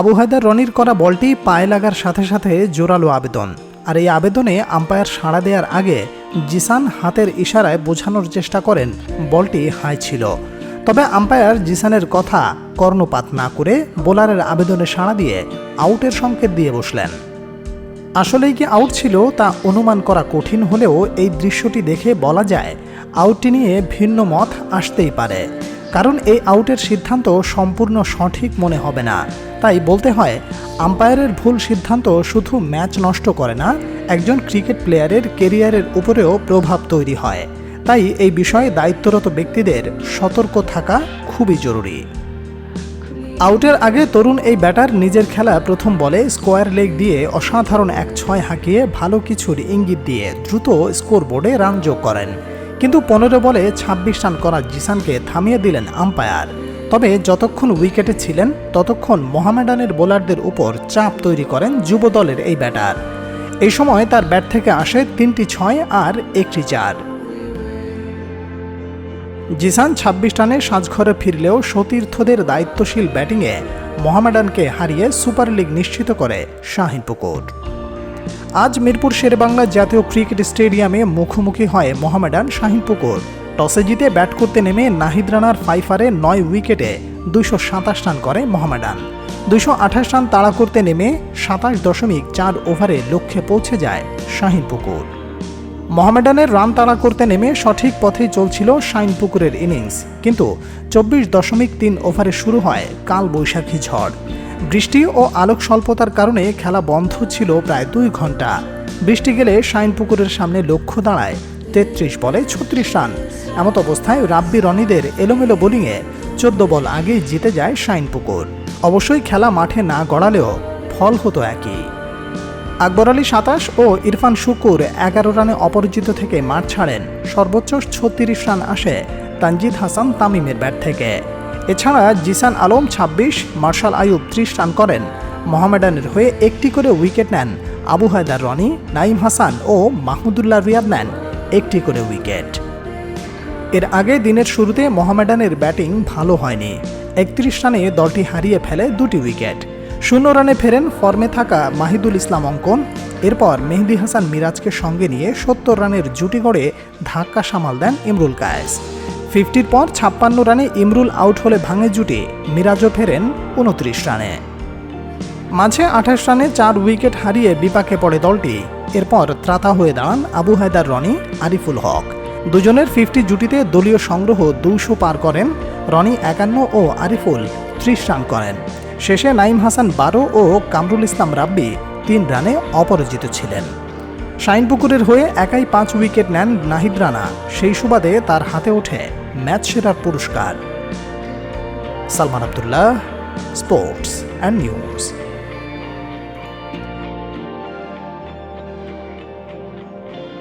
আবু হায়দার রনির করা বলটি পায়ে লাগার সাথে সাথে জোরালো আবেদন। আর এই আবেদনে আম্পায়ার সাড়া দেওয়ার আগে জিসান হাতের ইশারায় বোঝানোর চেষ্টা করেন, বলটি হাই ছিল। তবে আম্পায়ার জিসানের কথা কর্ণপাত না করে বোলারের আবেদনে সাড়া দিয়ে আউটের সংকেত দিয়ে বসলেন। আসলেই কি আউট ছিল তা অনুমান করা কঠিন হলেও এই দৃশ্যটি দেখে বলা যায়, আউটটি নিয়ে ভিন্ন মত আসতেই পারে। কারণ এই আউটের সিদ্ধান্ত সম্পূর্ণ সঠিক মনে হবে না। তাই বলতে হয়, আম্পায়ারের ভুল সিদ্ধান্ত শুধু ম্যাচ নষ্ট করে না, একজন ক্রিকেট প্লেয়ারের কেরিয়ারের উপরেও প্রভাব তৈরি হয়। তাই এই বিষয়ে দায়িত্বরত ব্যক্তিদের সতর্ক থাকা খুবই জরুরি। আউটের আগে তরুণ এই ব্যাটার নিজের খেলা প্রথম বলে স্কোয়ার লেগ দিয়ে অসাধারণ এক ছয় হাঁকিয়ে ভালো কিছুর ইঙ্গিত দিয়ে দ্রুত স্কোরবোর্ডে রান যোগ করেন। কিন্তু পনেরো বলে ২৬ রান করা জিসানকে থামিয়ে দিলেন আম্পায়ার। তবে যতক্ষণ উইকেটে ছিলেন, ততক্ষণ মোহামেডানের বোলারদের উপর চাপ তৈরি করেন যুব দলের এই ব্যাটার। এই সময় তার ব্যাট থেকে আসে তিনটি ছয় আর একটি চার। জিসান ছাব্বিশ রানে সাজঘরে ফিরলেও সতীর্থদের দায়িত্বশীল ব্যাটিংয়ে মোহামেডানকে হারিয়ে সুপার লিগ নিশ্চিত করে শাহিন পুকুর আজ মিরপুর শেরেবাংলা জাতীয় ক্রিকেট স্টেডিয়ামে মুখোমুখি হয় মোহামেডান শাহিনপুকুর টসে জিতে ব্যাট করতে নেমে নাহিদ রানার ফাইফারে নয় উইকেটে দুইশো সাতাশ রান করে মোহামেডান। দুইশো আঠাশ রান তাড়া করতে নেমে সাতাশ দশমিক চার ওভারে লক্ষ্যে পৌঁছে যায় শাহিন পুকুর। মোহামেডানের রান তাড়া করতে নেমে সঠিক পথেই চলছিল শাইন পুকুরের ইনিংস। কিন্তু চব্বিশ দশমিক তিন ওভারে শুরু হয় কাল বৈশাখী ঝড়। বৃষ্টি ও আলোক স্বল্পতার কারণে খেলা বন্ধ ছিল প্রায় দুই ঘণ্টা। বৃষ্টি গেলে শাইন পুকুরের সামনে লক্ষ্য দাঁড়ায় তেত্রিশ বলে ছত্রিশ রান। এমত অবস্থায় রাব্বি রনিদের এলোমেলো বোলিংয়ে চোদ্দ বল আগেই জিতে যায় শাইন পুকুর। অবশ্যই খেলা মাঠে না গড়ালেও ফল হতো একই। আকবর আলী সাতাশ ও ইরফান শুকুর এগারো রানে অপরাজিত থেকে মাঠ ছাড়েন। সর্বোচ্চ ছত্রিশ রান আসে তানজিদ হাসান তামিমের ব্যাট থেকে। এছাড়া জিসান আলম ২৬ মার্শাল আয়ুব ত্রিশ রান করেন। মোহামেডানের হয়ে একটি করে উইকেট নেন আবু হায়দার রনি নাইম হাসান ও মাহমুদুল্লাহ রিয়াদ নেন একটি করে উইকেট। এর আগে দিনের শুরুতে মোহামেডানের ব্যাটিং ভালো হয়নি। একত্রিশ রানে দলটি হারিয়ে ফেলে দুটি উইকেট। শূন্য রানে ফেরেন ফর্মে থাকা মাহিদুল ইসলাম অঙ্কন। এরপর মেহেদি হাসান মিরাজকে সঙ্গে নিয়ে সত্তর রানের জুটি গড়ে ধাক্কা সামাল দেন ইমরুল কায়েস। ফিফটির পর ছাপ্পান্ন রানে ইমরুল আউট হলে ভাঙে জুটি, মিরাজও ফেরেন উনত্রিশ রানে। মাঝে আঠাশ রানে চার উইকেট হারিয়ে বিপাকে পড়ে দলটি। এরপর ত্রাতা হয়ে দাঁড়ান আবু হায়দার রনি, আরিফুল হক। দুজনের ফিফটি জুটিতে দলীয় সংগ্রহ দুশো পার করেন। রনি একান্ন ও আরিফুল ত্রিশ রান করেন। শেষে নাইম হাসান বারো ও কামরুল ইসলাম রাব্বি তিন রানে অপরাজিত ছিলেন। শাইনপুকুরের হয়ে একাই পাঁচ উইকেট নেন নাহিদ রানা। সেই সুবাদে তার হাতে ওঠে ম্যাচ সেরার পুরস্কার। Salman Abdullah, sports and news.